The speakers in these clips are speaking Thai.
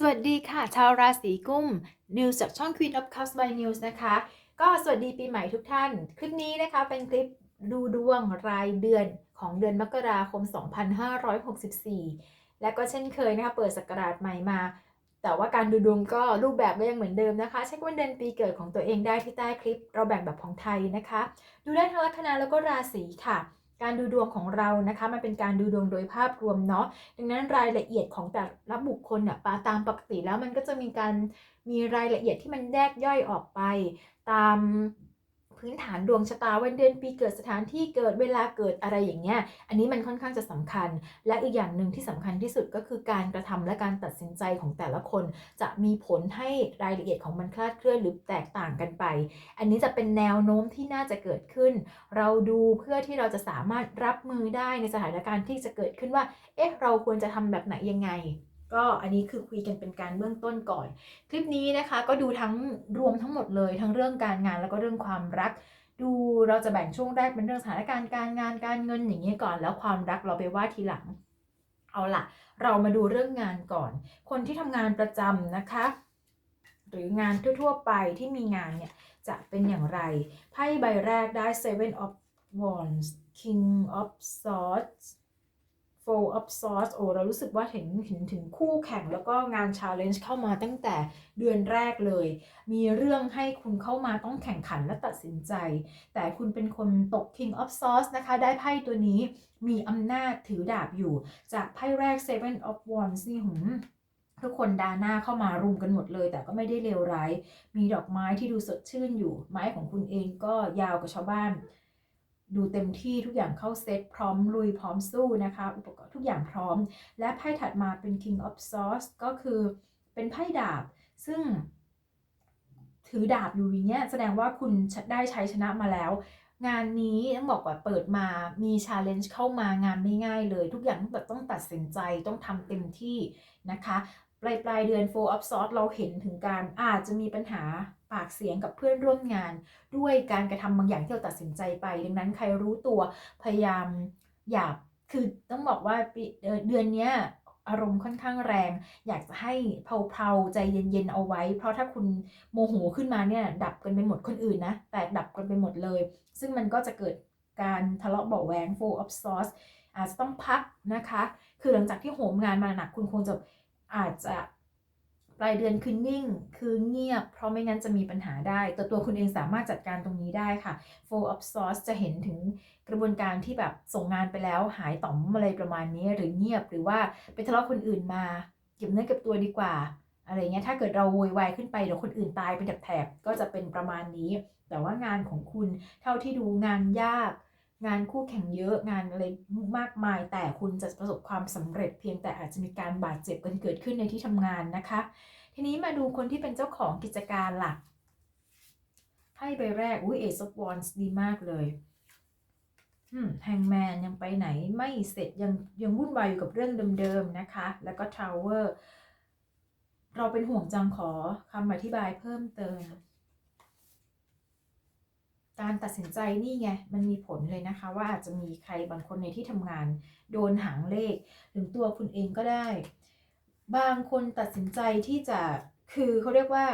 สวัสดีค่ะ ชาวราศีกุมนิวจากช่อง Queen of Cups by News นะคะ ก็สวัสดีปีใหม่ทุกท่าน คลิปนี้นะคะเป็นคลิปดูดวงรายเดือนของเดือนมกราคม 2564 และก็เช่นเคยนะคะ เปิดสกราชใหม่มา แต่ว่าการดูดวงก็รูปแบบก็ยังเหมือนเดิมนะคะ เช็ควันเดือนปีเกิดของตัวเองได้ที่ใต้คลิป เราแบ่งแบบของไทยนะคะ ดูได้ทั้งลัคนาแล้วก็ราศีค่ะ การดูดวงของเรานะคะมันเป็นการดูดวงโดยภาพรวมเนาะดังนั้นรายละเอียดของแต่ละบุคคลเนี่ยปาตามปกติแล้วมันก็จะมีการมีรายละเอียดที่มันแยกย่อยออกไปตาม พื้นฐานดวงชะตาวันเดือนปีเกิดสถานที่เกิดเวลาเกิดอะไรอย่างเงี้ย อันนี้มันค่อนข้างจะสำคัญ และอีกอย่างหนึ่งที่สำคัญที่สุดก็คือการกระทำและการตัดสินใจของแต่ละคน จะมีผลให้รายละเอียดของมันคลาดเคลื่อนหรือแตกต่างกันไป อันนี้จะเป็นแนวโน้มที่น่าจะเกิดขึ้น เราดูเพื่อที่เราจะสามารถรับมือได้ในสถานการณ์ที่จะเกิดขึ้นว่า เอ๊ะ เราควรจะทำแบบไหนยังไง ก็อันนี้คือคุยกันเป็นการเบื้องต้นก่อน คลิปนี้นะคะก็ดูทั้งรวมทั้งหมดเลยทั้งเรื่องการงานแล้วก็เรื่องความรัก ดูเราจะแบ่งช่วงแรกเป็นเรื่องสถานการณ์การงานการเงินอย่างนี้ก่อน แล้วความรักเราไปว่าทีหลัง เอาล่ะ เรามาดูเรื่องงานก่อน คนที่ทำงานประจำนะคะ หรืองานทั่วๆไปที่มีงานเนี่ยจะเป็นอย่างไรไพ่ใบแรกได้ Seven of Wands King of Swords Four of Swords โอ้เรารู้สึกว่าถึงถึงถึงคู่แข่งแล้วก็งาน Challenge เข้ามาตั้งแต่เดือนแรกเลย มีเรื่องให้คุณเข้ามาต้องแข่งขันและตัดสินใจ แต่คุณเป็นคนตก King of Swords นะคะ ได้ไพ่ตัวนี้มีอำนาจถือดาบอยู่ จากไพ่แรก Seven of Wands นี่หืมทุกคนดาหน้าเข้ามารุมกันหมดเลย แต่ก็ไม่ได้เลวร้าย มีดอกไม้ที่ดูสดชื่นอยู่ ไม้ของคุณเองก็ยาวกว่าชาวบ้าน ดูเต็มที่ทุกอย่างเข้าเซตพร้อมลุยพร้อมสู้นะคะ อุปกรณ์ทุกอย่างพร้อม และไพ่ถัดมาเป็น King of Swords ก็คือเป็นไพ่ดาบ ซึ่งถือดาบอยู่อย่างเงี้ยแสดงว่าคุณได้ใช้ชนะมาแล้ว งานนี้ต้องบอกว่าเปิดมามีชาเลนจ์เข้ามางานไม่ง่ายเลย ทุกอย่างต้องแบบต้องตัดสินใจต้องทำเต็มที่นะคะ ปลายปลายเดือน Four of Swords เราเห็นถึงการอาจจะมีปัญหา ปากเสียงกับเพื่อนร่วมงาน ด้วยการกระทำบางอย่างที่เราตัดสินใจไป ดังนั้นใครรู้ตัวพยายามอย่าคือต้องบอกว่าเดือนเนี้ยอารมณ์ค่อนข้างแรง อยากจะให้เพลาๆใจเย็นๆเอาไว้ เพราะถ้าคุณโมโหขึ้นมาเนี่ยดับกันไปหมดคนอื่นนะแตกดับกันไปหมดเลย ซึ่งมันก็จะเกิดการทะเลาะเบาะแวง Four of Swords อาจจะต้องพักนะคะ คือหลังจากที่โหมงานมาหนักคุณคงจะอาจจะ ปลายเดือนคือนิ่ง คือเงียบ เพราะไม่งั้นจะมีปัญหาได้แต่ตัวคุณเองสามารถจัดการตรงนี้ได้ค่ะ Four of Swords จะเห็นถึงกระบวนการที่แบบส่งงานไปแล้วหายต่อมอะไรประมาณนี้ หรือเงียบหรือว่าไปทะเลาะคนอื่นมาเก็บเนื้อเก็บตัวดีกว่าอะไรเงี้ยถ้าเกิดเราโวยวายขึ้นไปเดี๋ยวคนอื่นตายเป็นแถบๆก็จะเป็นประมาณนี้ แต่ว่างานของคุณเท่าที่ดูงานยาก งานคู่แข่งเยอะงานอะไรมากมาย แต่คุณจะประสบความสำเร็จเพียงแต่อาจจะมีการบาดเจ็บกันเกิดขึ้นในที่ทำงานนะคะ ทีนี้มาดูคนที่เป็นเจ้าของกิจการหลักไพ่ใบแรก อุ้ย Ace of Wands ดีมากเลยแฮงแมนยังไปไหนไม่เสร็จยังยังวุ่นวายอยู่กับเรื่องเดิมๆนะคะ แล้วก็ Tower เราเป็นห่วงจังขอคำอธิบายเพิ่มเติม การตัดสินใจนี่ไงมันมีผลเลยนะคะ ว่าอาจจะมีใครบางคนในที่ทำงาน โดนหางเลขถึงตัวคุณเองก็ได้ บางคนตัดสินใจที่จะคือเขาเรียกว่า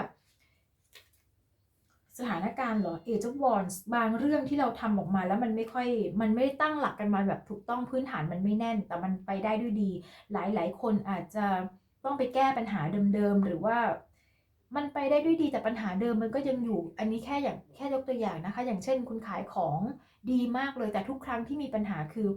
สถานการณ์เหรอ Age of Wands บางเรื่องที่เราทำออกมาแล้วมันไม่ค่อย มันไม่ได้ตั้งหลักกันมาแบบถูกต้องพื้นฐานมันไม่แน่น แต่มันไปได้ด้วยดี หลายๆ คนอาจจะต้องไปแก้ปัญหาเดิมๆหรือว่า มันไปได้ด้วยดีแต่ปัญหาเดิมมันก็ยังอยู่ อันนี้แค่อย่างแค่ยกตัวอย่างนะคะ อย่างเช่น คุณขายของดีมากเลยแต่ทุกครั้งที่มีปัญหาคือ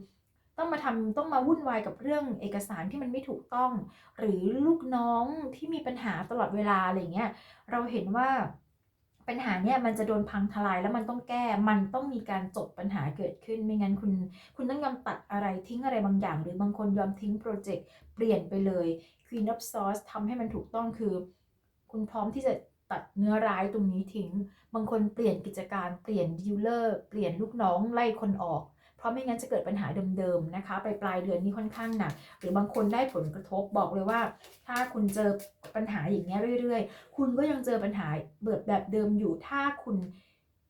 ต้องมาทำต้องมาวุ่นวายกับเรื่องเอกสารที่มันไม่ถูกต้อง หรือลูกน้องที่มีปัญหาตลอดเวลาอะไรเงี้ยเราเห็นว่าปัญหาเนี่ยมันจะโดนพังทลายแล้วมันต้องแก้ มันต้องมีการจบปัญหาเกิดขึ้น ไม่งั้นคุณ คุณต้องยอมตัดอะไรทิ้งอะไรบางอย่าง หรือบางคนยอมทิ้งโปรเจกต์เปลี่ยนไปเลย Queen of Swords ทำให้มันถูกต้องคือ คุณพร้อมที่จะตัดเนื้อร้ายตรงนี้ทิ้ง บางคนเปลี่ยนกิจการเปลี่ยนดีลเลอร์เปลี่ยนลูกน้องไล่คนออก เพราะไม่งั้นจะเกิดปัญหาเดิมๆนะคะ ไปปลายเดือนนี้ค่อนข้างหนัก หรือบางคนได้ผลกระทบบอกเลยว่า ถ้าคุณเจอปัญหาอย่างเงี้เรื่อยๆ คุณก็ยังเจอปัญหาเบิดแบบเดิมอยู่ ถ้าคุณ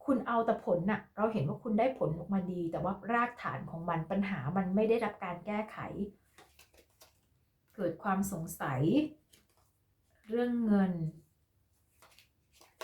คุณเอาแต่ผลน่ะเราเห็นว่าคุณได้ผลออกมาดี แต่ว่ารากฐานของมันปัญหามันไม่ได้รับการแก้ไข เกิดความสงสัย เรื่องเงิน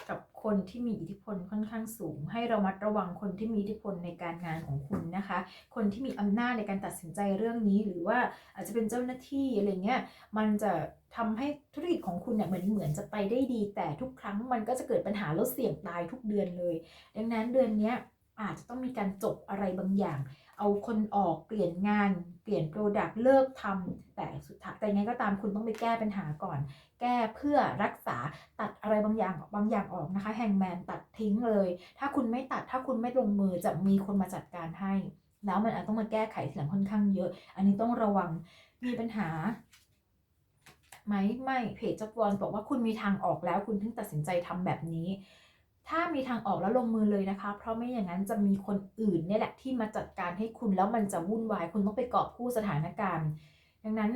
กับคนที่มีอิทธิพลค่อนข้างสูง ให้ระมัดระวังคนที่มีอิทธิพลในการงานของคุณนะคะ คนที่มีอำนาจในการตัดสินใจเรื่องนี้ หรือว่าอาจจะเป็นเจ้าหน้าที่อะไรเงี้ยมันจะทำให้ธุรกิจของคุณเนี่ยเหมือนเหมือนจะไปได้ดี แต่ทุกครั้งมันก็จะเกิดปัญหาแล้วเสี่ยงตายทุกเดือนเลย ดังนั้นเดือนนี้อาจจะต้องมีการจบอะไรบางอย่าง เอาคนออกเปลี่ยนงาน เปลี่ยนโปรดักต์เลิกทำแต่สุดท้ายแต่ยังไงก็ตามคุณต้องไปแก้ปัญหาก่อน แก้เพื่อรักษาตัดอะไรบางอย่างบางอย่างออกนะคะแฮงแมนตัดทิ้งเลย ถ้าคุณไม่ตัดถ้าคุณไม่ลงมือจะมีคนมาจัดการให้ แล้วมันอาจต้องมาแก้ไขทีหลังค่อนข้างเยอะ อันนี้ต้องระวังมีปัญหาไหมไม่เพจจักรวอลบอกว่าคุณมีทางออกแล้วคุณถึงตัดสินใจทำแบบนี้ ถ้ามีทางออกแล้วลงมือเลยนะคะ เพราะไม่อย่างนั้นจะมีคนอื่นเนี่ยแหละที่มาจัดการให้คุณแล้วมันจะวุ่นวายคุณต้องไปกอบกู้สถานการณ์ ดังนั้น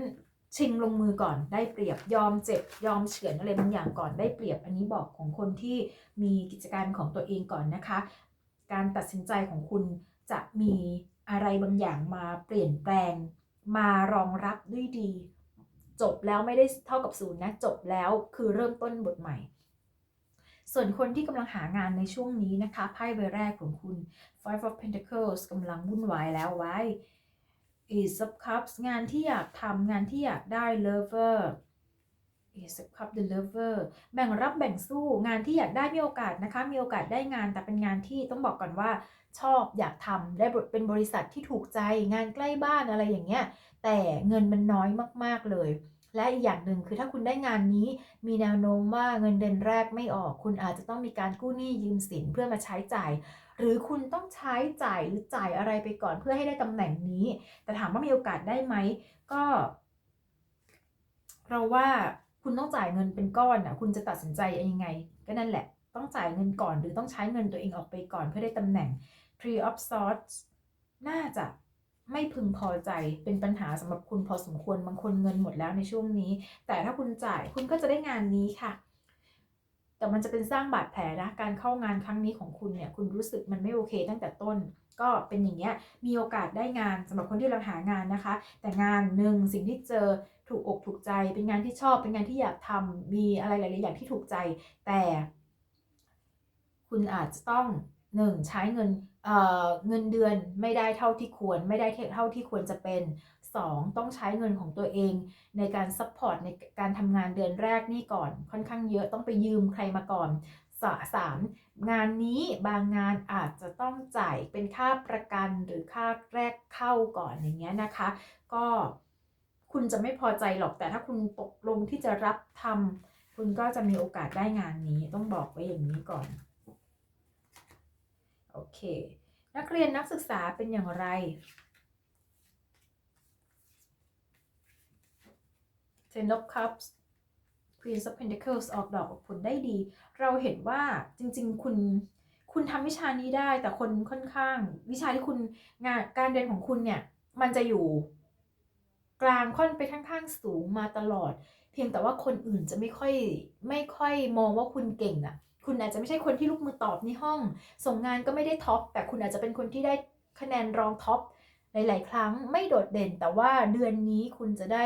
ชิงลงมือก่อนได้เปรียบยอมเจ็บยอมเฉือนอะไรบางอย่างก่อนได้เปรียบ อันนี้บอกของคนที่มีกิจการของตัวเองก่อนนะคะ การตัดสินใจของคุณจะมีอะไรบางอย่างมาเปลี่ยนแปลง มารองรับด้วยดี จบแล้วไม่ได้เท่ากับศูนย์นะ จบแล้วคือเริ่มต้นบทใหม่ ส่วนคนที่กำลังหางานในช่วงนี้นะคะไพ่ใบแรกของคุณ Five of Pentacles กำลังวุ่นวายแล้วไว้ Ace of Cups งานที่อยากทำงานที่อยากได้ Lover Ace of Cups the Lover แบ่งรับแบ่งสู้งานที่อยากได้มีโอกาสนะคะ มีโอกาสได้งานแต่เป็นงานที่ต้องบอกก่อนว่า ชอบอยากทำได้เป็นบริษัทที่ถูกใจงานใกล้บ้านอะไรอย่างเงี้ยแต่เงินมันน้อยมากๆเลย และอีกอย่างหนึ่งคือถ้าคุณได้งานนี้มีแนวโน้มว่าเงินเดือนแรกไม่ออก คุณอาจจะต้องมีการกู้หนี้ยืมสินเพื่อมาใช้จ่าย หรือคุณต้องใช้จ่ายหรือจ่ายอะไรไปก่อนเพื่อให้ได้ตำแหน่งนี้ แต่ถามว่ามีโอกาสได้ไหมก็เราว่าคุณต้องจ่ายเงินเป็นก้อนอะคุณจะตัดสินใจยังไง ก็นั่นแหละ ต้องจ่ายเงินก่อน หรือต้องใช้เงินตัวเองออกไปก่อนเพื่อได้ตำแหน่ง tree of Swords น่าจะไม่พึงพอใจเป็นปัญหาสำหรับคุณพอสมควรบางคนเงินหมดแล้วในช่วงนี้ แต่ถ้าคุณจ่ายคุณก็จะได้งานนี้ค่ะ แต่มันจะเป็นสร้างบาดแผลนะการเข้างานครั้งนี้ของคุณเนี่ยคุณรู้สึกมันไม่โอเค ตั้งแต่ต้น ก็เป็นอย่างเงี้ยมีโอกาสได้งานสำหรับคนที่เราหางานนะคะ แต่งานหนึ่งสิ่งที่เจอถูกอกถูกใจ เป็นงานที่ชอบเป็นงานที่อยากทำมีอะไรหลาย ๆ อย่างที่ถูกใจ แต่ คุณอาจจะต้องหนึ่งใช้เงินเอ่อเงินเดือนไม่ได้เท่าที่ควร ไม่ได้เท่าที่ควรจะเป็น 2. ต้องใช้เงินของตัวเอง ในการซัพพอร์ตในการทำงานเดือนแรกนี่ก่อน ค่อนข้างเยอะต้องไปยืมใครมาก่อนสามงานนี้บางงานอาจจะต้องจ่ายเป็นค่าประกันหรือค่าแรกเข้าก่อนอย่างเงี้ยนะคะ ก็คุณจะไม่พอใจหรอกแต่ถ้าคุณตกลงที่จะรับทำคุณก็จะมีโอกาสได้งานนี้ต้องบอกไว้อย่างนี้ก่อนโอเค นักเรียนนักศึกษาเป็นอย่างไร Ten of Cups Queen of Pentacles ออกดอกออกผลได้ดี เราเห็นว่าจริง ๆ คุณคุณทำวิชานี้ได้แต่คนค่อนข้าง วิชาที่คุณงานการเรียนของคุณเนี่ยมันจะอยู่กลางค่อนไปข้างๆสูงมาตลอด เพียงแต่ว่าคนอื่นจะไม่ค่อยไม่ค่อยมองว่าคุณเก่งอะคุณอาจจะไม่ใช่คนที่ลุกมือตอบในห้อง ส่งงานก็ไม่ได้ท็อปแต่คุณอาจจะเป็นคนที่ได้คะแนนรองท็อป ลาย ๆ ครั้งไม่โดดเด่น แต่ว่าเดือนนี้คุณจะได้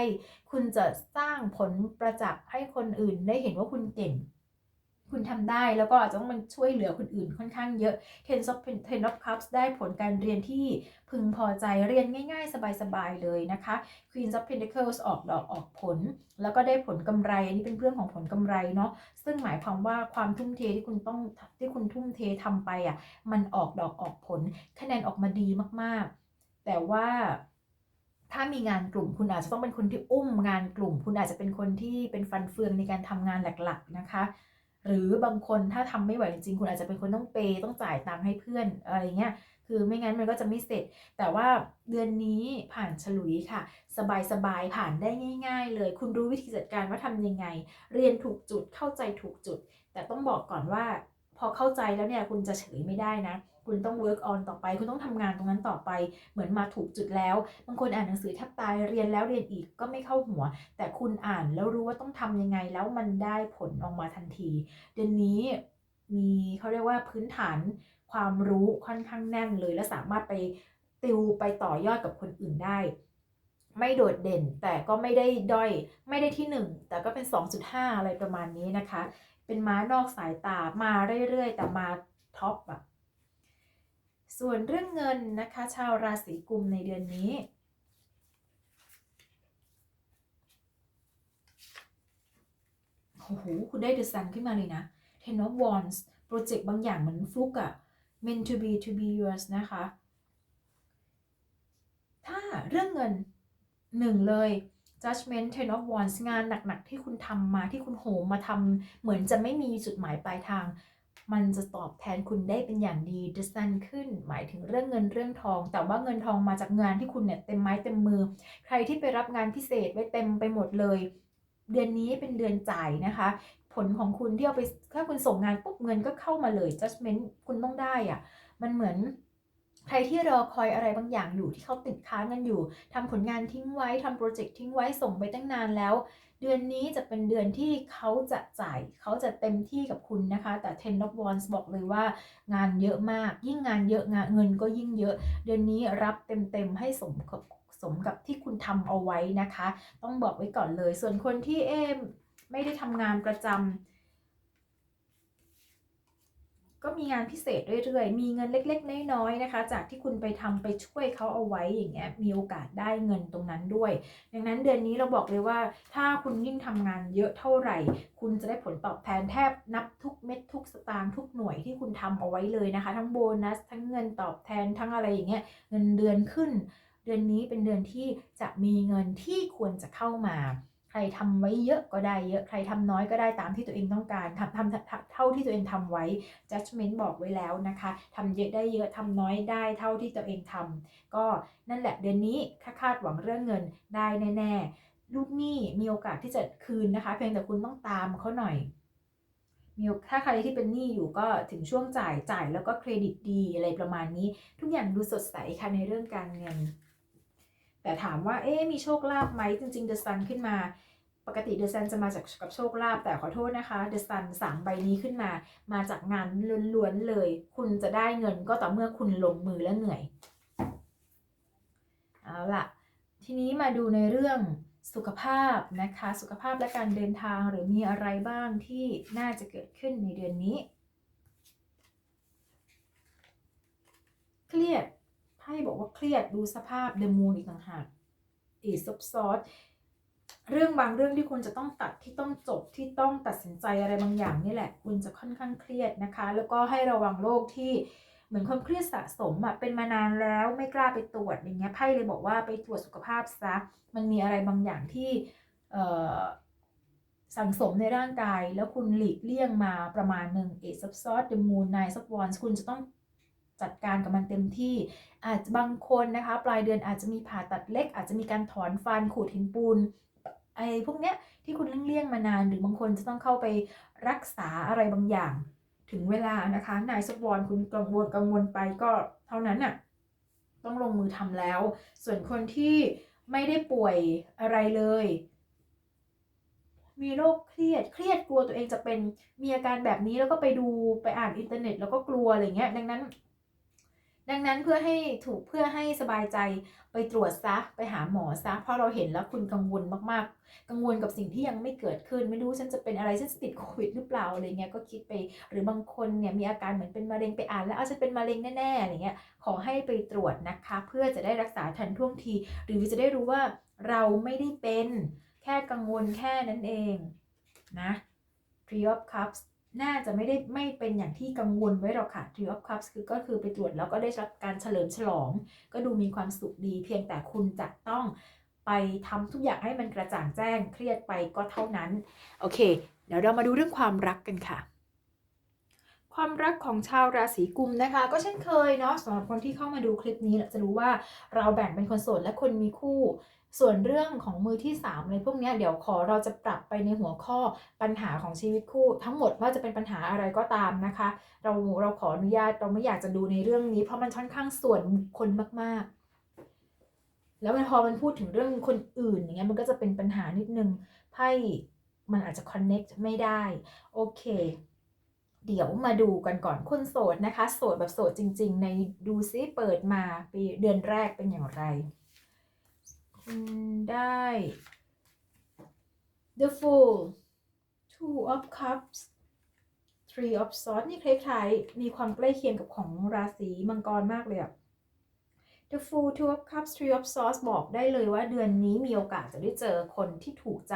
คุณจะสร้างผลประจักษ์ให้คนอื่นได้เห็นว่าคุณเก่ง คุณทำได้แล้วก็อาจจะต้องมันช่วยเหลือคนอื่นค่อนข้างเยอะ Ten of Ten of Cups ได้ผลการเรียนที่พึงพอใจเรียนง่าย ๆ สบาย ๆ เลยนะคะ Queen of Pentacles ออกดอกออกผล แล้วก็ได้ผลกำไร อันนี้เป็นเรื่องของผลกำไรเนาะซึ่งหมายความว่าความทุ่มเทที่คุณต้องที่คุณทุ่มเททำไปอะมันออกดอกออกผลคะแนนออกมาดีมากๆ แต่ว่าถ้ามีงานกลุ่มคุณอาจจะต้องเป็นคนที่อุ้มงานกลุ่ม คุณอาจจะเป็นคนที่เป็นฟันเฟืองในการทำงานหลักๆนะคะ หรือบางคนถ้าทำไม่ไหวจริงๆคุณอาจจะเป็นคนต้องเปย์ต้องจ่ายตังค์ให้เพื่อนอะไรเงี้ยคือไม่งั้นมันก็จะไม่เสร็จ แต่ว่าเดือนนี้ผ่านฉลุยค่ะ สบายๆผ่านได้ง่าย ๆ เลย คุณรู้วิธีจัดการว่าทำยังไง เรียนถูกจุดเข้าใจถูกจุด แต่ต้องบอกก่อนว่า พอเข้าใจแล้วเนี่ยคุณจะเฉยไม่ได้นะ คุณต้อง work on ต่อไป คุณต้องทำงานตรงนั้นต่อไป เหมือนมาถูกจุดแล้ว บางคนอ่านหนังสือแทบตายเรียนแล้วเรียนอีกก็ไม่เข้าหัว แต่คุณอ่านแล้วรู้ว่าต้องทำยังไงแล้วมันได้ผลออกมาทันที เดือนนี้มีเขาเรียกว่าพื้นฐานความรู้ค่อนข้างแน่นเลย และสามารถไปติวไปต่อยอดกับคนอื่นได้ ไม่โดดเด่นแต่ก็ไม่ได้ด้อย ไม่ได้ที่ 1 แต่ก็เป็น 2.5 อะไรประมาณนี้นะคะ เป็นม้านอกสายตามาเรื่อยๆ แต่มาท็อปอะ ส่วนเรื่องเงินนะคะ ชาวราศีกุมในเดือนนี้ โอ้โห คุณได้ The Sun ขึ้นมาเลยนะ Ten of Wands โปรเจกต์บางอย่างเหมือนฟลุกอะ meant to be to be yours นะคะ ถ้าเรื่องเงินหนึ่งเลย judgment ten of wands งานหนักๆ ที่คุณทำมาที่คุณโหมมาทำเหมือนจะไม่มีจุดหมายปลายทาง มันจะตอบแทนคุณได้เป็นอย่างดี the sun ขึ้น หมายถึงเรื่องเงินเรื่องทอง แต่ว่าเงินทองมาจากงานที่คุณเนี่ยเต็มไม้เต็มมือ ใครที่ไปรับงานพิเศษไว้เต็มไปหมดเลย เดือนนี้เป็นเดือนจ่ายนะคะ ผลของคุณที่เอาไปถ้าคุณส่งงานปุ๊บเงินก็เข้ามาเลย judgment คุณต้องได้อะมันเหมือนใครที่รอคอยอะไรบางอย่างอยู่ที่เขาติดค้างกันอยู่ทำผลงานทิ้งไว้ทำโปรเจกต์ทิ้งไว้ส่งไปตั้งนานแล้ว เดือนนี้จะเป็นเดือนที่เขาจะจ่ายเขาจะเต็มที่กับคุณนะคะ แต่ Ten of Wands บอกเลยว่างานเยอะมาก ยิ่งงานเยอะงานเงินก็ยิ่งเยอะ เดือนนี้รับเต็มๆให้สมกับสมกับที่คุณทำเอาไว้นะคะ ต้องบอกไว้ก่อนเลย ส่วนคนที่เอมไม่ได้ทำงานประจำ ก็มีงานพิเศษเรื่อยๆ มีเงินเล็กๆ น้อยๆนะคะ จากที่คุณไปทำไปช่วยเขาเอาไว้อย่างเงี้ย มีโอกาสได้เงินตรงนั้นด้วย ดังนั้นเดือนนี้เราบอกเลยว่า ถ้าคุณยิ่งทำงานเยอะเท่าไหร่ คุณจะได้ผลตอบแทนแทบนับทุกเม็ดทุกสตางค์ทุกหน่วยที่คุณทำเอาไว้เลยนะคะ ทั้งโบนัส ทั้งเงินตอบแทนทั้งอะไรอย่างเงี้ย เงินเดือนขึ้น เดือนนี้เป็นเดือนที่จะมีเงินที่ควรจะเข้ามา ใครทำไว้เยอะก็ได้เยอะ ใครทำน้อยก็ได้ตามที่ตัวเองต้องการทำทำเท่าที่ตัวเองทำไว้ judgment บอกไว้แล้วนะคะทำเยอะได้เยอะทำน้อยได้เท่าที่ตัวเองทำก็นั่นแหละเดือนนี้คาดหวังเรื่องเงินได้แน่ๆ ลูกหนี้มีโอกาสที่จะคืนนะคะ เพียงแต่คุณต้องตามเขาหน่อยมีถ้าใครที่เป็นหนี้อยู่ก็ถึงช่วงจ่ายจ่ายแล้วก็เครดิตดีอะไรประมาณนี้ ทุกอย่างดูสดใสค่ะในเรื่องการเงิน แต่ถามว่าเอ๊มีโชคลาภไหมจริงๆ The Sun ขึ้นมา ปกติ The Sun จะมาจากกับโชคลาภแต่ขอโทษนะคะ The Sun สามใบนี้ขึ้นมา มาจากงานล้วนๆเลย คุณจะได้เงินก็ต่อเมื่อคุณลงมือและเหนื่อยเอาล่ะ ทีนี้มาดูในเรื่องสุขภาพนะคะ สุขภาพและการเดินทางหรือมีอะไรบ้างที่น่าจะเกิดขึ้นในเดือนนี้ เครียด ไพ่บอกว่าเครียดดูสภาพเดมูนอีกต่างหากอีซับซ้อนเรื่องบางเรื่องที่คุณจะต้องตัดที่ต้องจบที่ต้องตัดสินใจอะไรบางอย่างนี่แหละ คุณจะค่อนข้างเครียดนะคะ แล้วก็ให้ระวังโรคที่เหมือนความเครียดสะสมอะเป็นมานานแล้วไม่กล้าไปตรวจอย่างเงี้ยไพ่เลยบอกว่าไปตรวจสุขภาพซะมันมีอะไรบางอย่างที่สังสมในร่างกาย แล้วคุณหลีกเลี่ยงมาประมาณหนึ่งเอซับซอสเดมูนไนซับวอนคุณจะต้อง จัดการกับมันเต็มที่ อาจจะบางคนนะคะ ปลายเดือนอาจจะมีผ่าตัดเล็ก อาจจะมีการถอนฟันขูดหินปูนไอ้พวกเนี้ยที่คุณเลี่ยงมานานหรือบางคนจะต้องเข้าไปรักษาอะไรบางอย่าง ถึงเวลานะคะ นายสวอนคุณกังวลกังวลไปก็เท่านั้นน่ะต้องลงมือทำแล้ว ส่วนคนที่ไม่ได้ป่วยอะไรเลย มีโรคเครียด เครียดกลัวตัวเองจะเป็น มีอาการแบบนี้แล้วก็ไปดูไปอ่านอินเทอร์เน็ต แล้วก็กลัวอะไรเงี้ย ดังนั้น ดังนั้นเพื่อให้ถูกเพื่อให้สบายใจไปตรวจซะไปหาหมอซะเพราะเราเห็นแล้วคุณกังวลมากๆ กังวลกับสิ่งที่ยังไม่เกิดขึ้น ไม่รู้ฉันจะเป็นอะไรฉันติดโควิดหรือเปล่าอะไรเงี้ยก็คิดไป หรือบางคนเนี่ยมีอาการเหมือนเป็นมะเร็งไปอ่านแล้วเอาฉันเป็นมะเร็งแน่ๆอะไรเงี้ยขอให้ไปตรวจนะคะ เพื่อจะได้รักษาทันท่วงที หรือจะได้รู้ว่าเราไม่ได้เป็นแค่กังวลแค่นั้นเองนะ Three of Cups น่าจะไม่ได้ไม่เป็นอย่างที่กังวลไว้หรอกค่ะ Three of Cups คือก็คือไปตรวจแล้วก็ได้รับการเฉลิมฉลอง ก็ดูมีความสุขดี เพียงแต่คุณจะต้องไปทำทุกอย่างให้มันกระจ่างแจ้ง เครียดไปก็เท่านั้น โอเค เดี๋ยวเรามาดูเรื่องความรักกันค่ะ ความรักของชาวราศีกุมนะคะ ก็เช่นเคยเนาะสำหรับคนที่เข้ามาดูคลิปนี้จะรู้ว่าเราแบ่งเป็นคนโสดและคนมีคู่ ส่วนเรื่องของมือที่3เลยพวกนี้เดี๋ยวขอเราจะปรับไปในหัวข้อปัญหาของชีวิตคู่ ทั้งหมดว่าจะเป็นปัญหาอะไรก็ตามนะคะ เราเราขออนุญาตเราไม่อยากจะดูในเรื่องนี้ เพราะมันค่อนข้างส่วนบุคคลมากๆ แล้วพอมันพูดถึงเรื่องคนอื่นอย่างเงี้ยมันก็จะเป็นปัญหานิดนึงไพ่มันอาจจะคอนเน็กไม่ได้โอเค เดี๋ยวมาดูกันก่อนคนโสดนะคะ โสดแบบโสดจริง ๆ ในดูซิเปิดมาปีเดือนแรกเป็นอย่างไร คุณได้ the fool two of cups three of swords นี่คล้ายๆ มีความใกล้เคียงกับของราศีมังกรมากเลยอะ The Fool Two of Cups Three of Swords บอกได้เลยว่าเดือนนี้มีโอกาสจะได้เจอคนที่ถูกใจ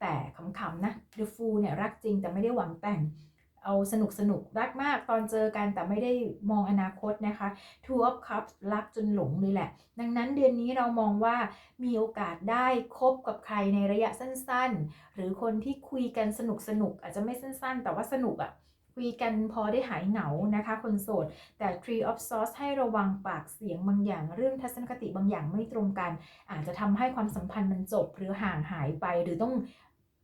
แต่ขำๆนะ The Fool เนี่ยรักจริงแต่ไม่ได้หวังแต่ง เอาสนุกสนุกรักมากตอนเจอกันแต่ไม่ได้มองอนาคตนะคะ Two of Cups รักจนหลงเลยแหละ ดังนั้นเดือนนี้เรามองว่ามีโอกาสได้คบกับใครในระยะสั้นๆ หรือคนที่คุยกันสนุกสนุกอาจจะไม่สั้นๆ แต่ว่าสนุกอะคุยกันพอได้หายเหงานะคะ คนโสด แต่ Tree of Swords ให้ระวังปากเสียงบางอย่าง เรื่องทัศนคติบางอย่างไม่ตรงกัน อาจจะทำให้ความสัมพันธ์มันจบหรือห่างหายไปหรือต้อง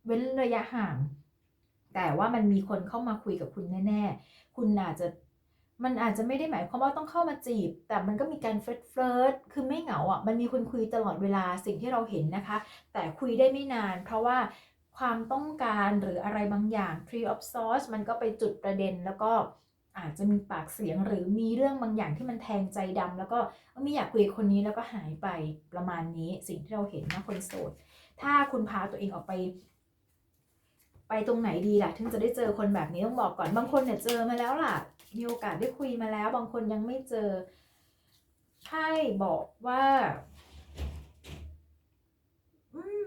เว้นระยะห่าง แต่ว่ามันมีคนเข้ามาคุยกับคุณแน่ๆ คุณอาจจะมันอาจจะไม่ได้หมายความว่าต้องเข้ามาจีบ แต่มันก็มีการเฟิร์สเฟิร์สคือไม่เหงาอะ มันมีคนคุยตลอดเวลาสิ่งที่เราเห็นนะคะ แต่คุยได้ไม่นาน เพราะว่าความต้องการหรืออะไรบางอย่าง Tree of Swords มันก็ไปจุดประเด็นแล้วก็อาจจะมีปากเสียงหรือมีเรื่องบางอย่างที่มันแทงใจดำแล้วก็ไม่อยากคุยกับคนนี้แล้วก็หายไปประมาณนี้สิ่งที่เราเห็นนะคนโสด ถ้าคุณพาตัวเองออกไป ไปตรงไหนดีล่ะถึงจะได้เจอคนแบบนี้ต้องบอกก่อนบางคนเนี่ยเจอมาแล้วล่ะ มีโอกาสได้คุยมาแล้ว บางคนยังไม่เจอไพ่บอกว่า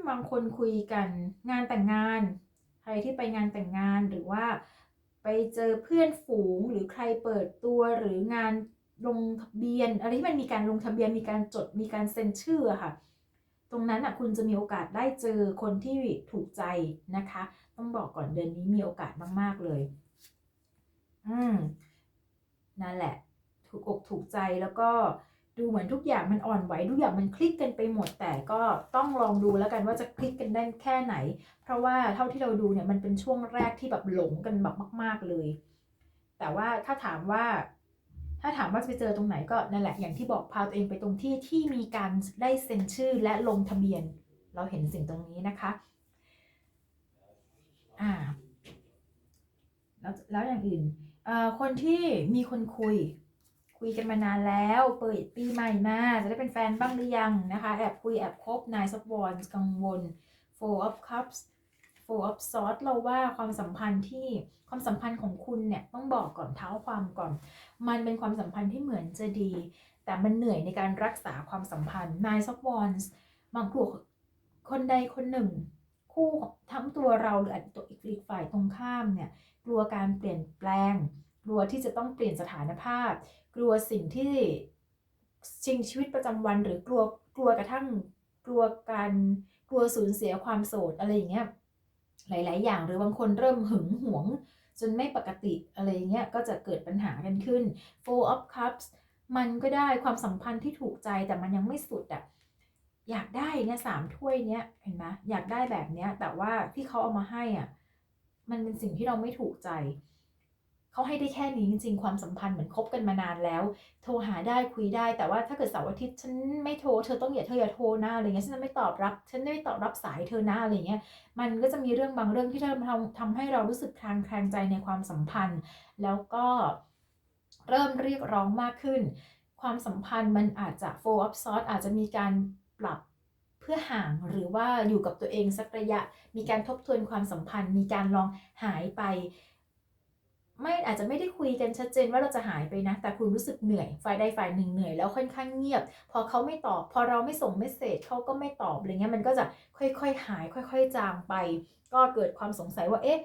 บางคนคุยกันงานแต่งงาน ใครที่ไปงานแต่งงานหรือว่าไปเจอเพื่อนฝูงหรือใครเปิดตัวหรืองานลงทะเบียนอะไรที่มันมีการลงทะเบียนมีการจดมีการเซ็นชื่อค่ะ ตรงนั้นอะคุณจะมีโอกาสได้เจอคนที่ถูกใจนะคะ ต้องบอกก่อนเดือนนี้มีโอกาสมาก ๆ เลย อืม นั่นแหละ ถูกอกถูกใจแล้วก็ดูเหมือนทุกอย่างมันอ่อนไหวทุกอย่างมันคลิกกันไปหมด แต่ก็ต้องลองดูแล้วกันว่าจะคลิกกันได้แค่ไหน เพราะว่าเท่าที่เราดูเนี่ยมันเป็นช่วงแรกที่แบบหลงกันแบบมาก ๆเลย แต่ว่าถ้าถามว่า ถ้าถามว่าจะไปเจอตรงไหนก็นั่นแหละอย่างที่บอกพาตัวเองไปตรงที่ที่มีการได้เซ็นชื่อและลงทะเบียน เราเห็นสิ่งตรงนี้นะคะ อ่าแล้วแล้วอย่างอื่นเอ่อคนที่มีคนคุย คุยกันมานานแล้ว เปิดปีใหม่มา จะได้เป็นแฟนบ้างหรือยังนะคะ แอบคุยแอบคบ Nine of Wands กังวล Four of Cups Four of Swords เราว่าความสัมพันธ์ที่ความสัมพันธ์ของคุณเนี่ยต้องบอกก่อนเท้าความก่อน มันเป็นความสัมพันธ์ที่เหมือนจะดี แต่มันเหนื่อยในการรักษาความสัมพันธ์ Nine of Wands บางกลัวคนใดคนหนึ่ง คู่ของทั้งตัวเราหรืออาจจะตัวอีกฝ่ายตรงข้ามเนี่ยกลัวการเปลี่ยนแปลง กลัวที่จะต้องเปลี่ยนสถานภาพ กลัวสิ่งที่ชิงชีวิตประจำวัน หรือกลัวกลัวกระทั่งกลัวการกลัวสูญเสียความโสดอะไรอย่างเงี้ยหลาย ๆ อย่างหรือบางคนเริ่มหึงหวง จนไม่ปกติอะไรอย่างเงี้ยก็จะเกิดปัญหากันขึ้น Four of Cups มันก็ได้ความสัมพันธ์ที่ถูกใจแต่มันยังไม่สุดอะ อยากได้เนี่ยสามถ้วยเนี้ยเห็นไหมอยากได้แบบเนี้ย แต่ว่าที่เขาเอามาให้อะมันเป็นสิ่งที่เราไม่ถูกใจเขาให้ได้แค่นี้จริง ๆ ความสัมพันธ์เหมือนคบกันมานานแล้ว โทรหาได้คุยได้ แต่ว่าถ้าเกิดเสาร์อาทิตย์ฉันไม่โทรเธอต้องอย่าเธออย่าโทรนะอะไรเงี้ยฉันจะไม่ตอบรับ ฉันไม่ตอบรับสายเธอหนะอะไรเงี้ยมันก็จะมีเรื่องบางเรื่องที่ทำทำทำให้เรารู้สึกคลางแคลงใจในความสัมพันธ์ แล้วก็เริ่มเรียกร้องมากขึ้น ความสัมพันธ์มันอาจจะ four of swords อาจจะมีการ ปรับเพื่อห่างหรือว่าอยู่กับตัวเองสักระยะ มีการทบทวนความสัมพันธ์ มีการลองหายไป ไม่อาจจะไม่ได้คุยกันชัดเจนว่าเราจะหายไปนะ แต่คุณรู้สึกเหนื่อยฝ่ายใดฝ่ายหนึ่งเหนื่อยแล้วค่อนข้างเงียบ พอเขาไม่ตอบ พอเราไม่ส่งเมสเซจเขาก็ไม่ตอบอะไรเงี้ยมันก็จะค่อยๆหาย ค่อย ๆ จางไป ก็เกิดความสงสัยว่าเอ๊ะ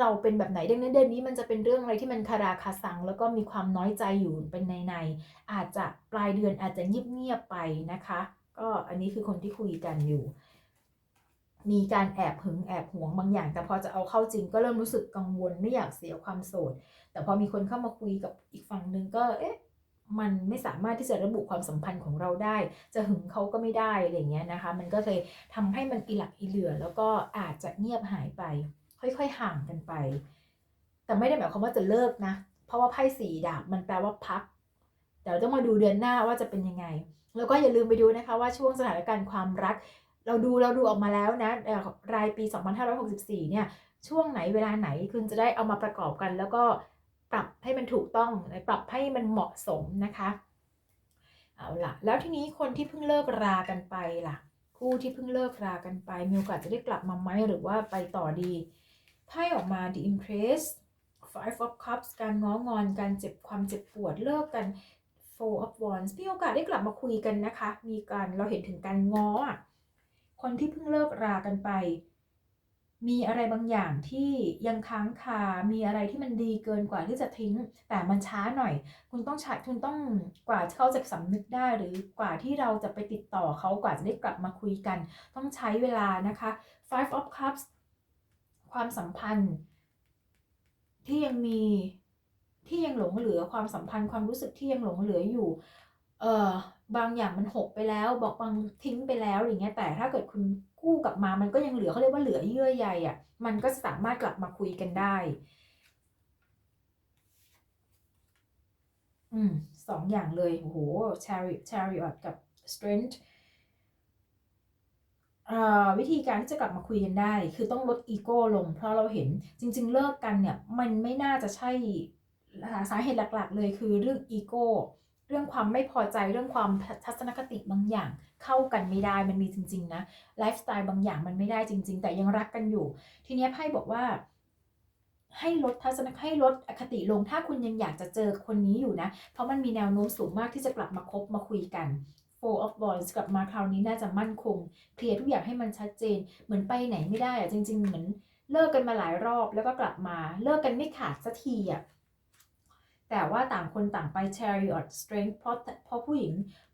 เราเป็นแบบไหนเดือนนี้เดือนนี้มันจะเป็นเรื่องอะไรที่มันคาราคาซัง แล้วก็มีความน้อยใจอยู่เป็นในในๆอาจจะปลายเดือนอาจจะเงียบๆไปนะคะ ก็อันนี้คือคนที่คุยกันอยู่ มีการแอบหึงแอบหวงบางอย่าง แต่พอจะเอาเข้าจริงก็เริ่มรู้สึกกังวลไม่อยากเสียความโสด แต่พอมีคนเข้ามาคุยกับอีกฝั่งหนึ่งก็เอ๊ะมันไม่สามารถที่จะระบุความสัมพันธ์ของเราได้ จะหึงเขาก็ไม่ได้อะไรเงี้ยนะคะ มันก็เลยทำให้มันอีหลักอีเหลือ แล้วก็อาจจะเงียบหายไป ค่อยๆห่างกันไป แต่ไม่ได้หมายความว่าจะเลิกนะ เพราะว่าไพ่สีดาบมันแปลว่าพัก ดี๋ยวต้องมาดูเดือนหน้าว่าจะเป็นยังไง แล้วก็อย่าลืมไปดูนะคะว่าช่วงสถานการณ์ความรัก เราดูเราดูออกมาแล้วนะรายปี 2564 เนี่ยช่วงไหนเวลาไหนคุณจะได้เอามาประกอบกัน แล้วก็ปรับให้มันถูกต้องปรับให้มันเหมาะสมนะคะเอาล่ะแล้วทีนี้คนที่เพิ่งเลิกรากันไปล่ะ คู่ที่เพิ่งเลิกรากันไป มีโอกาสจะได้กลับมาไหมหรือว่าไปต่อดีไพ่ออกมา The Impress Five of Cups การง้องอนการเจ็บความเจ็บปวดเลิกกัน Four of Wands มีโอกาสได้กลับมาคุยกันนะคะ มีการเราเห็นถึงการง้อ คนที่เพิ่งเลิกรากันไป มีอะไรบางอย่างที่ยังค้างคา มีอะไรที่มันดีเกินกว่าที่จะทิ้ง แต่มันช้าหน่อย คุณต้องใช้คุณต้องกว่าเขาจะสำนึกได้ หรือกว่าที่เราจะไปติดต่อเขากว่าจะได้กลับมาคุยกัน ต้องใช้เวลานะคะ Five of Cups ความสัมพันธ์ ที่ยังมี ที่ยังหลงเหลือความสัมพันธ์ความรู้สึกที่ยังหลงเหลืออยู่เออบางอย่างมันหกไปแล้ว บอกบางทิ้งไปแล้วอย่างเงี้ยแต่ถ้าเกิดคุณกู้กลับมามันก็ยังเหลือเขาเรียกว่าเหลือเยื่อใยอะมันก็สามารถกลับมาคุยกันได้ อืมสองอย่างเลยโอ้โห chariot chariot กับ strength วิธีการที่จะกลับมาคุยกันได้ คือต้องลดอีโก้ลง เพราะเราเห็นจริง ๆ เลิกกันเนี่ย มันไม่น่าจะใช่ สาเหตุหลักๆ เลยคือเรื่องอีโก้เรื่องความไม่พอใจเรื่องความทัศนคติบางอย่างเข้ากันไม่ได้มันมีจริง ๆ นะไลฟ์สไตล์บางอย่างมันไม่ได้จริง ๆ แต่ยังรักกันอยู่ ทีนี้ไพ่บอกว่า ให้ลดทัศนคให้ลดอคติลงถ้าคุณยังอยากจะเจอคนนี้อยู่นะ เพราะมันมีแนวโน้มสูงมากที่จะกลับมาคบมาคุยกัน Four of Wands กลับมาคราวนี้น่าจะมั่นคง เคลียร์ทุกอย่างให้มันชัดเจน เหมือนไปไหนไม่ได้อะจริง ๆ เหมือนเลิกกันมาหลายรอบแล้วก็กลับมาเลิกกันไม่ขาดสักทีอะ แต่ว่าต่างคนต่างไป chariot strength เพราะเพราะผู้หญิง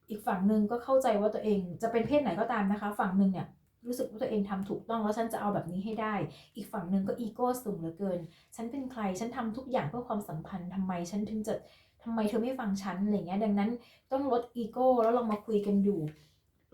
อีกฝั่งหนึ่งก็เข้าใจว่าตัวเองจะเป็นเพศไหนก็ตามนะคะ ฝั่งหนึ่งเนี่ยรู้สึกว่าตัวเองทำถูกต้องแล้วฉันจะเอาแบบนี้ให้ได้ อีกฝั่งหนึ่งก็อีโก้สูงเหลือเกิน ฉันเป็นใคร ฉันทำทุกอย่างเพื่อความสัมพันธ์ทำไมฉันถึงจะทำไมเธอไม่ฟังฉันอะไรเงี้ย ดังนั้นต้องลดอีโก้แล้วลองมาคุยกันดู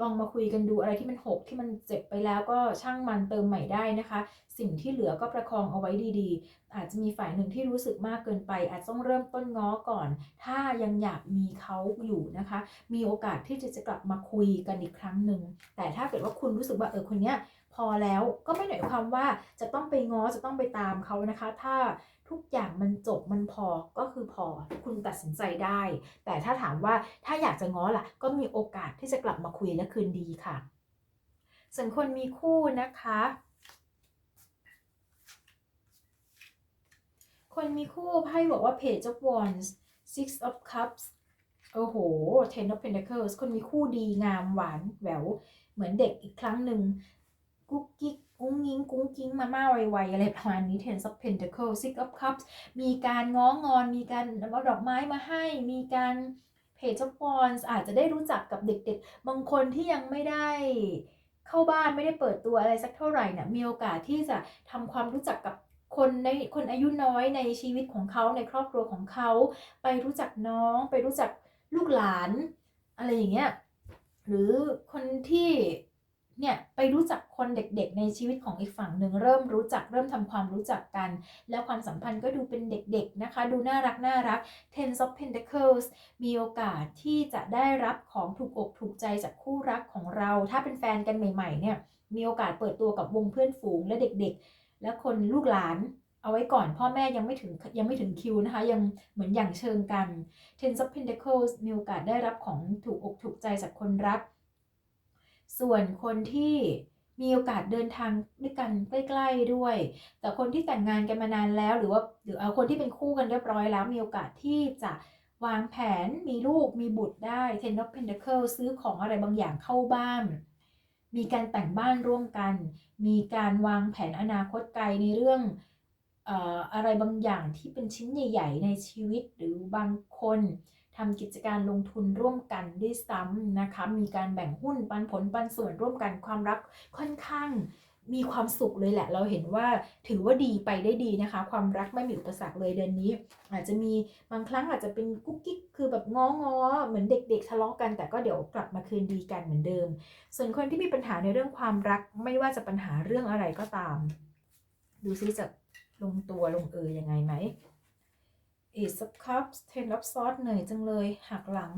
ลองมาคุยกันดูอะไรที่มันหกที่มันเจ็บไปแล้วก็ช่างมันเติมใหม่ได้นะคะ สิ่งที่เหลือก็ประคองเอาไว้ดีๆ อาจจะมีฝ่ายหนึ่งที่รู้สึกมากเกินไป อาจต้องเริ่มต้นง้อก่อน ถ้ายังอยากมีเขาอยู่นะคะ มีโอกาสที่จะจะกลับมาคุยกันอีกครั้งหนึ่งแต่ถ้าเกิดว่าคุณรู้สึกว่าเออคนเนี้ย พอแล้วก็ไม่หมายความว่าจะต้องไปง้อจะต้องไปตามเขานะคะ ถ้าทุกอย่างมันจบมันพอก็คือพอคุณตัดสินใจได้ แต่ถ้าถามว่าถ้าอยากจะง้อล่ะ ก็มีโอกาสที่จะกลับมาคุยและคืนดีค่ะ ส่วนคนมีคู่นะคะ คนมีคู่ไพ่บอกว่า Page of Wands Six of Cups โอ้โห Ten of Pentacles คนมีคู่ดีงามหวานแหววเหมือนเด็กอีกครั้งหนึ่ง กุ๊กกิ๊กกุ้งยิงกุ้งกิ้งมาม่าไวๆอะไรประมาณนี้ Ten of Pentacles Six of Cups มีการง้องอน มีการเอาดอกไม้มาให้ มีการ Page of Wands อาจจะได้รู้จักกับเด็กๆ บางคนที่ยังไม่ได้เข้าบ้านไม่ได้เปิดตัวอะไรสักเท่าไหร่เนี่ยมีโอกาสที่จะทำความรู้จักกับคนในคนอายุน้อยในชีวิตของเขาในครอบครัวของเขา ไปรู้จักน้องไปรู้จักลูกหลาน อะไรอย่างเงี้ยหรือคนที่ เนี่ยไปรู้จักคนเด็กๆ ในชีวิตของอีกฝั่งหนึ่งเริ่มรู้จักเริ่มทำความรู้จักกัน แล้วความสัมพันธ์ก็ดูเป็นเด็กๆนะคะ ดูน่ารักน่ารัก Ten of Pentacles มีโอกาสที่จะได้รับของถูกอกถูกใจจากคู่รักของเรา ถ้าเป็นแฟนกันใหม่ๆเนี่ยมีโอกาสเปิดตัวกับวงเพื่อนฝูงและเด็กๆ และคนลูกหลานเอาไว้ก่อนพ่อแม่ยังไม่ถึงยังไม่ถึงคิวนะคะ ยังเหมือนอย่างเชิงกัน Ten of Pentacles มีโอกาสได้รับของถูกอกถูกใจจากคนรัก ส่วนคนที่มีโอกาสเดินทางด้วยกันใกล้ๆด้วย แต่คนที่แต่งงานกันมานานแล้วหรือว่าหรือเอาคนที่เป็นคู่กันเรียบร้อยแล้วมีโอกาสที่จะวางแผนมีลูกมีบุตรได้ Ten of Pentacles ซื้อของอะไรบางอย่างเข้าบ้าน มีการแต่งบ้านร่วมกัน มีการวางแผนอนาคตไกลในเรื่องอะไรบางอย่างที่เป็นชิ้นใหญ่ ๆ ในชีวิตหรือบางคน ทำกิจการลงทุนร่วมกันด้วยซ้ำนะคะ มีการแบ่งหุ้นปันผลปันส่วนร่วมกันความรักค่อนข้างมีความสุขเลยแหละ เราเห็นว่าถือว่าดีไปได้ดีนะคะ ความรักไม่มีอุปสรรคเลยเดือนนี้ อาจจะมีบางครั้งอาจจะเป็นกุ๊กกิ๊กคือแบบง้องอเหมือนเด็ก ๆ ทะเลาะกัน แต่ก็เดี๋ยวกลับมาคืนดีกันเหมือนเดิม ส่วนคนที่มีปัญหาในเรื่องความรักไม่ว่าจะปัญหาเรื่องอะไรก็ตาม ดูซิจะลงตัวลงเอยยังไงไหม Ace of Cups Ten of Swords เหนื่อยจังเลยหักหลัง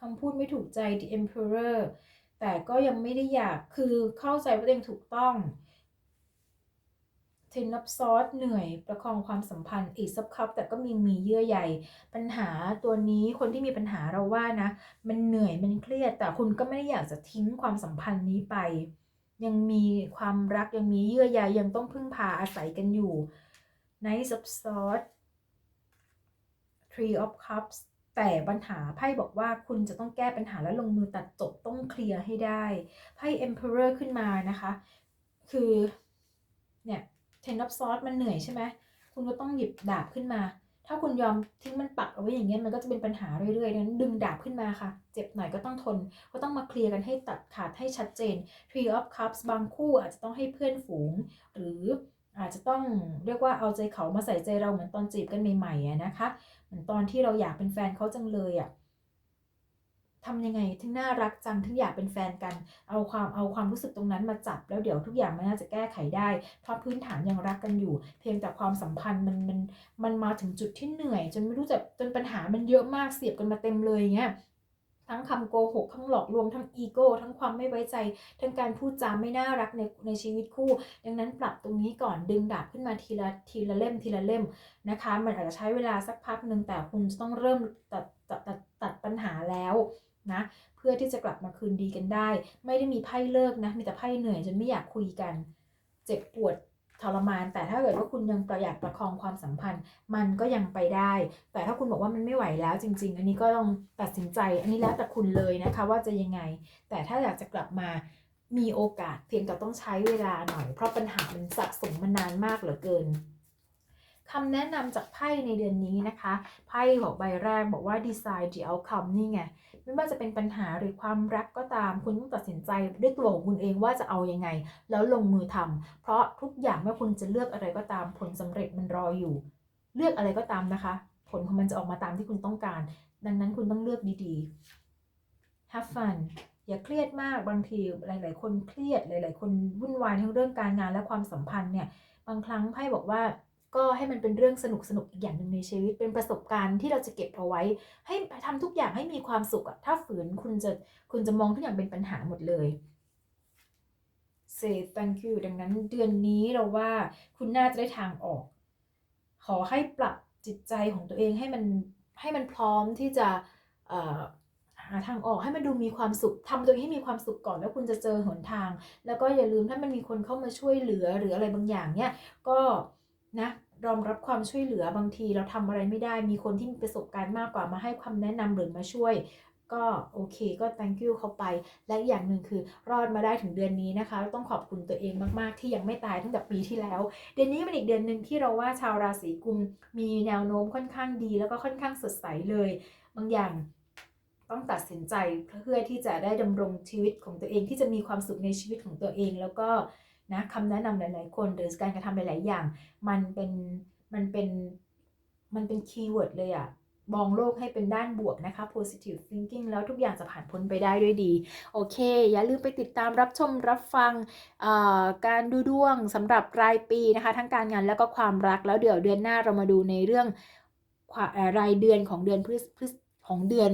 คำพูดไม่ถูกใจ The Emperor แต่ก็ยังไม่ได้อยากคือเข้าใจว่าตัวเองถูกต้องเทนนับซอสเหนื่อยประคองความสัมพันธ์อีซับคัพแต่ก็มีมีเยื่อใยปัญหาตัวนี้คนที่มีปัญหาเราว่านะ มันเหนื่อยมันเครียด แต่คุณก็ไม่ได้อยากจะทิ้งความสัมพันธ์นี้ไป ยังมีความรักยังมีเยื่อใยยังต้องพึ่งพาอาศัยกันอยู่ Nice of Swords Three of Cups แต่ปัญหาไพ่บอกว่าคุณจะต้องแก้ปัญหาและลงมือตัดจบต้องเคลียร์ให้ได้ไพ่ Emperor ขึ้นมานะคะ คือ เนี่ย Ten of Swords มันเหนื่อยใช่ไหมคุณก็ต้องหยิบดาบขึ้นมา ถ้าคุณยอมทิ้งมันปักเอาไว้อย่างเงี้ยมันก็จะเป็นปัญหาเรื่อยๆดังนั้นดึงดาบขึ้นมาค่ะ เจ็บหน่อยก็ต้องทน ก็ต้องมาเคลียร์กันให้ตัดขาดให้ชัดเจน Three of Cups บางคู่อาจจะต้องให้เพื่อนฝูง หรืออาจจะต้องเรียกว่าเอาใจเขามาใส่ใจเราเหมือนตอนจีบกันใหม่ๆนะคะ เหมือนตอนที่เราอยากเป็นแฟนเขาจังเลยอะทำยังไงถึงน่ารักจังถึงอยากเป็นแฟนกัน เอาความเอาความรู้สึกตรงนั้นมาจับ แล้วเดี๋ยวทุกอย่างมันน่าจะแก้ไขได้เพราะพื้นฐานยังรักกันอยู่ เพียงแต่ความสัมพันธ์มันมันมันมาถึงจุดที่เหนื่อย จนไม่รู้จะจนปัญหามันเยอะมากเสียบกันมาเต็มเลยเงี้ย ทั้งคำโกหกทั้งหลอกลวงทั้งอีโก้ทั้งความไม่ไว้ใจ ทั้งการพูดจาไม่น่ารักในในชีวิตคู่ ดังนั้นปรับตรงนี้ก่อนดึงดาบขึ้นมาทีละทีละเล่มทีละเล่มนะคะ มันอาจจะใช้เวลาสักพักหนึ่งแต่คุณจะต้องเริ่มตัดตัดตัดตัดปัญหาแล้วนะเพื่อที่จะกลับมาคืนดีกันได้ ไม่ได้มีไพ่เลิกนะมีแต่ไพ่เหนื่อยจนไม่อยากคุยกัน เจ็บปวด ทรมาน แต่ถ้าเกิดว่าคุณยังประหยัดประคองความสัมพันธ์ มันก็ยังไปได้ แต่ถ้าคุณบอกว่ามันไม่ไหวแล้วจริง ๆ อันนี้ก็ต้องตัดสินใจ อันนี้แล้วแต่คุณเลยนะคะ ว่าจะยังไง แต่ถ้าอยากจะกลับมามีโอกาสเพียงแต่ต้องใช้เวลาหน่อย เพราะปัญหามันสะสมมานานมากเหลือเกิน คำแนะนำจากไพ่ในเดือนนี้นะคะ ไพ่ของใบแรกบอกว่า design the outcome นี่ไง ไม่ว่าจะเป็นปัญหาหรือความรักก็ตาม คุณต้องตัดสินใจด้วยตัวของคุณเองว่าจะเอายังไง แล้วลงมือทำ เพราะทุกอย่างไม่ว่าคุณจะเลือกอะไรก็ตาม ผลสำเร็จมันรออยู่ เลือกอะไรก็ตามนะคะ ผลของมันจะออกมาตามที่คุณต้องการ ดังนั้นคุณต้องเลือกดีๆ have fun อย่าเครียดมากบางทีหลาย ๆ คนเครียดหลาย ๆ คนวุ่นวายทั้งเรื่องการงานและความสัมพันธ์เนี่ยบางครั้งไพ่บอกว่า ก็ให้มันเป็นเรื่องสนุกสนุกอีกอย่างหนึ่งในชีวิต เป็นประสบการณ์ที่เราจะเก็บเอาไว้ ให้ทำทุกอย่างให้มีความสุขอะถ้าฝืนคุณจะคุณจะมองทุกอย่างเป็นปัญหาหมดเลย say thank you ดังนั้นเดือนนี้เราว่าคุณน่าจะได้ทางออก ขอให้ปรับจิตใจของตัวเองให้มันให้มันพร้อมที่จะหาทางออกให้มันดูมีความสุขทำตัวเองให้มีความสุขก่อนแล้วคุณจะเจอหนทาง แล้วก็อย่าลืมถ้ามันมีคนเข้ามาช่วยเหลือหรืออะไรบางอย่างเนี่ยก็ นะรอมรับความช่วยเหลือบางทีเราทำอะไรไม่ได้มีคนที่มีประสบการณ์มากกว่ามาให้คำแนะนำหรือมาช่วย ก็โอเคก็ thank you เขาไป และอีกอย่างหนึ่งคือรอดมาได้ถึงเดือนนี้นะคะ ต้องขอบคุณตัวเองมากๆ ที่ยังไม่ตายตั้งแต่ปีที่แล้ว เดือนนี้เป็นอีกเดือนหนึ่งที่เราว่าชาวราศีกุมมีแนวโน้มค่อนข้างดี แล้วก็ค่อนข้างสดใสเลย บางอย่างต้องตัดสินใจเพื่อที่จะได้ดำรงชีวิตของตัวเองที่จะมีความสุขในชีวิตของตัวเองแล้วก็ นะคำแนะนำหลาย ๆ คนหรือการกระทำหลาย ๆ อย่าง มันเป็นมันเป็นมันเป็นคีย์เวิร์ดเลยอะมองโลกให้เป็นด้านบวกนะคะ positive thinking แล้วทุกอย่างจะผ่านพ้นไปได้ด้วยดี โอเค อย่าลืมไปติดตามรับชมรับฟังการดูดวงสำหรับรายปีนะคะ ทั้งการงานแล้วก็ความรักแล้วเดี๋ยวเดือนหน้าเรามาดูในเรื่องรายเดือนของเดือนพฤษภของเดือน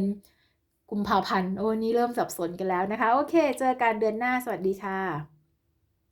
กุมภาพันธ์ โอ้นี้เริ่มสับสนกันแล้วนะคะ โอเค เจอกันเดือนหน้าสวัสดีค่ะ